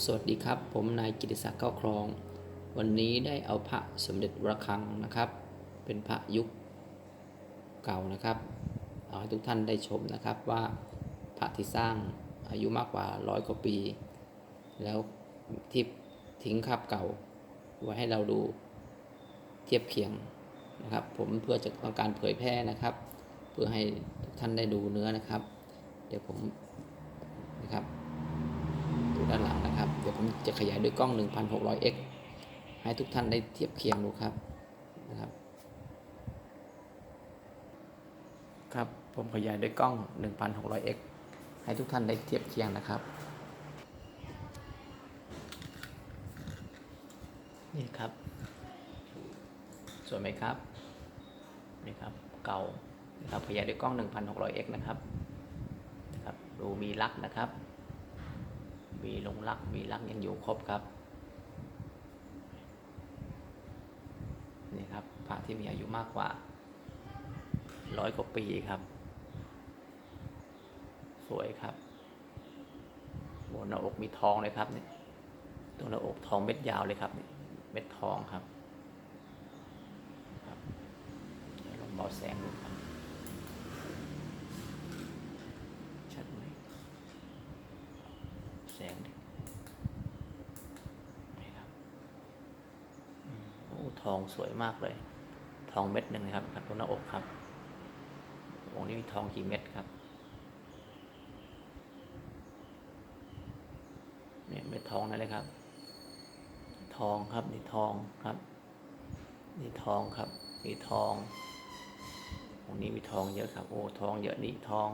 สวัสดีครับ ผมนายกิติศักดิ์เก้าครอง วันนี้ได้เอาพระสมเด็จระฆังนะครับ เป็นพระยุคเก่านะครับเอาให้ทุกท่านได้ชมนะครับว่าพระที่สร้างอายุมากกว่าร้อยกว่าปี แล้วที่ทิ้งคาบเก่า ไว้ให้เราดูเทียบเคียงนะครับ ผมเพื่อจะต้องการเผยแพร่นะครับ เพื่อให้ทุกท่านได้ดูเนื้อนะครับ เดี๋ยวผมนะครับ จะขยายด้วยกล้อง 1600x ให้ทุกท่านได้เทียบเคียงดูครับนะครับ ครับ ผมขยายด้วยกล้อง 1600x ให้ทุกท่านได้เทียบเคียงนะครับ นี่ครับ สวยไหมครับ นี่ครับ เก่านะครับขยายด้วยกล้อง 1600x นะครับนะครับ ดูมีลักษณ์นะครับ มีลงรักมีรักยังอยู่ครบครับ นี่ครับพระที่มีอายุมากกว่าร้อยกว่าปีครับ สวยครับบนหน้าอกมีทองเลยครับเนี่ยตรงหน้าอกทองเม็ดยาวเลยครับนี่เม็ดทองครับครับลองเบาแสงดูครับชัดไหม แสงดินี่ครับอืมโอ้ ทองสวยมากเลย ทองเม็ดหนึ่งนะครับครับตรงหน้าอกครับองค์นี้มีทองกี่เม็ดครับเนี่ยเม็ดทองนั่นเลยครับ ทองครับนี่ทองครับนี่ทองครับ มีทององนี้มีทองเยอะครับ โอ้ทองเยอะนี่ทอง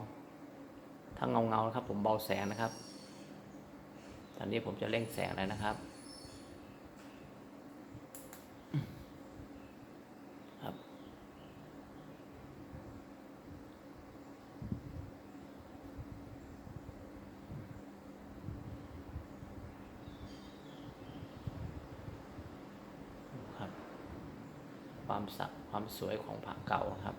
ทั้งเงาเงาครับ ผมเบาแสงนะครับ ตอนนี้ผมจะเร่งแสงแล้วนะครับ ครับ ความสักความสวยของผักเก่าครับ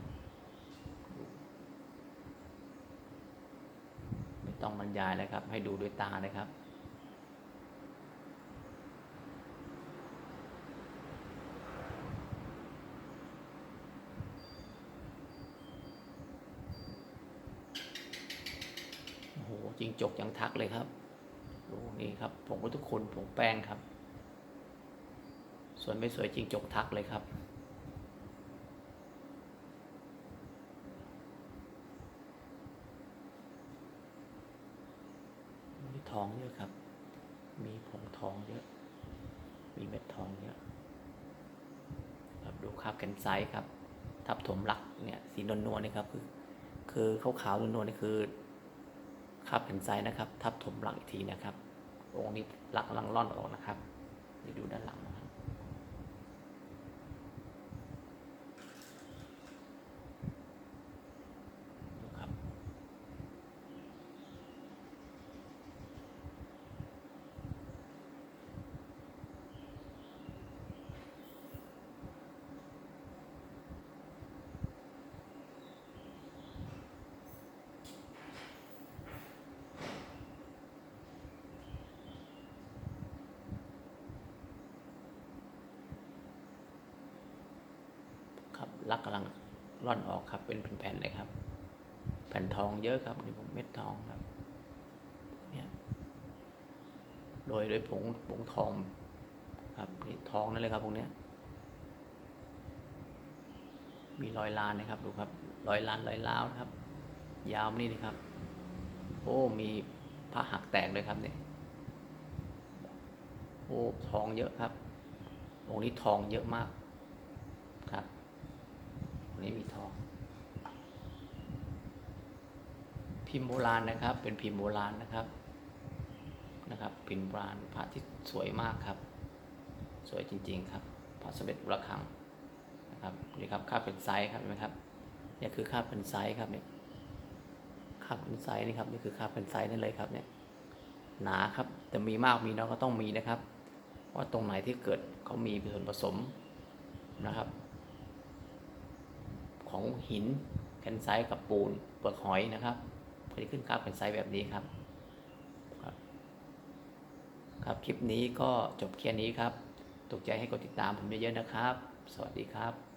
ไม่ต้องบรรยายเลยครับ ให้ดูด้วยตาเลยครับโอ้โหจริงจกยังทักเลยครับดูนี่ครับผมก็ทุกคนผมแป้งครับ ส่วนไม่สวยจริงจกทักเลยครับ มี ทองเยอะครับ มีผงทองเยอะ มีเม็ดทองเยอะครับดูคราบแกนไซส์ครับ ทับถมหลักเนี่ยสีนวลๆนี่ครับคือ คือขาวๆนวลๆนี่คือคราบแกนไซส์นะครับ ทับถมหลักอีกทีนะครับองค์นี้หลักกำลังร่อนออกนะครับนี่ดูด้านหลังนะครับ ดูครับ ครับ ลักกำลังร่อนออกครับ เป็นแผ่นๆเลยครับ แผ่นทองเยอะครับนี่ผมเม็ดทองครับเนี่ยโดยโดยผงผงทองครับนี่ทองนั่นเลยครับพวกเนี้ย มีรอยลานนะครับดูครับรอยลานรอยล้าวครับ ยาวนี่นะครับ โอ้มีผ้าหักแตกเลยครับเนี่ยโอ้ทองเยอะครับองค์นี้ทองเยอะมาก นี้มีทอง พิมพ์โบราณนะครับ เป็นพิมพ์โบราณนะครับนะครับ พิมพ์โบราณพระที่สวยมากครับ สวยจริง ๆ ครับพระสมเด็จระฆังนะครับนี่ครับค่าเป็นไซส์ครับเห็นไหมครับนี่คือค่าเป็นไซส์ครับเนี่ยค่าเป็นไซส์นี่ครับนี่คือค่าเป็นไซส์นั่นเลยครับเนี่ยหนาครับแต่มีมากมีน้อยก็ต้องมีนะครับ ว่าตรงไหนที่เกิดเขามีส่วนผสมนะครับ ของหินแคนไซต์กับปูนเปลือกหอยนะครับก็จะขึ้นค่าฟแคนไซส์แบบนี้ครับครับคครับ คลิปนี้ก็จบแค่นี้ครับ ถูกใจให้กดติดตามผมเยอะๆนะครับ สวัสดีครับ